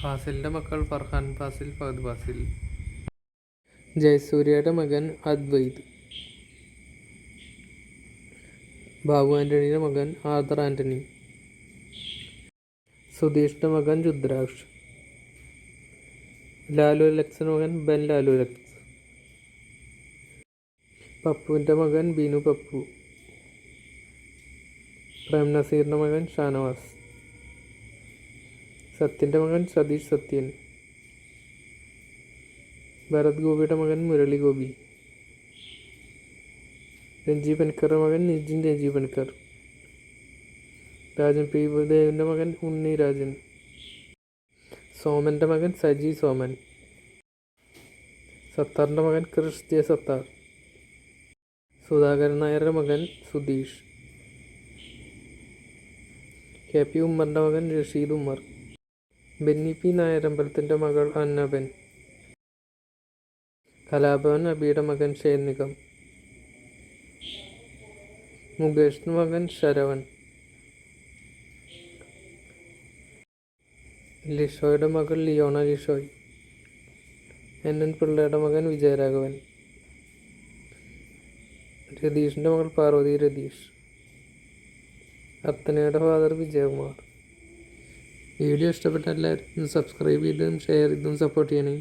ഫാസിലിന്റെ മക്കൾ ഫർഹാൻ ഫാസിൽ ഫഹദ് ഫാസിൽ. ജയസൂര്യയുടെ മകൻ അദ്വൈത്. ബാബു ആന്റണിയുടെ മകൻ ആർദർ ആന്റണി സുധീഷിന്റെ മകൻ രുദ്രാക്ഷ്. ലാലു അലക്സിന്റെ മകൻ ബെൻ ലാലു അലക്സ്. പപ്പുവിന്റെ മകൻ ബിനു പപ്പു. പ്രേം നസീറിന്റെ മകൻ ഷാനവാസ്. സത്യന്റെ മകൻ സതീഷ് സത്യൻ. ഭരത് ഗോപിയുടെ മകൻ മുരളി ഗോപി. രഞ്ജി പനിക്കറുടെ മകൻ നിജിൻ രഞ്ജി പനിക്കർ രാജൻ പി ദേവിന്റെ മകൻ ഉണ്ണി രാജൻ. സോമന്റെ മകൻ സജി സോമൻ. സത്താറിന്റെ മകൻ കൃഷ് ജെ സത്താർ. സുധാകരൻ നായരുടെ മകൻ സുധീഷ്. കെ പി ഉമ്മറിന്റെ മകൻ റഷീദ് ഉമ്മർ. ബെന്നി പി നായരമ്പലത്തിന്റെ മകൾ അന്നബൻ കലാഭവൻ അബിയുടെ മകൻ ഷേനികം മുകേഷിന് മകൻ ശരവൺ. ലിഷോയുടെ മകൾ ലിയോണ ലിഷോയ്. എൻ എൻ പിള്ളയുടെ മകൻ വിജയരാഘവൻ. രതീഷിന്റെ മകൾ പാർവതി രതീഷ്. അത്തനയുടെ ഫാദർ വിജയകുമാർ. വീഡിയോ ഇഷ്ടപ്പെട്ട എല്ലാവരും സബ്സ്ക്രൈബ് ചെയ്തും ഷെയർ ചെയ്തും സപ്പോർട്ട് ചെയ്യണേ.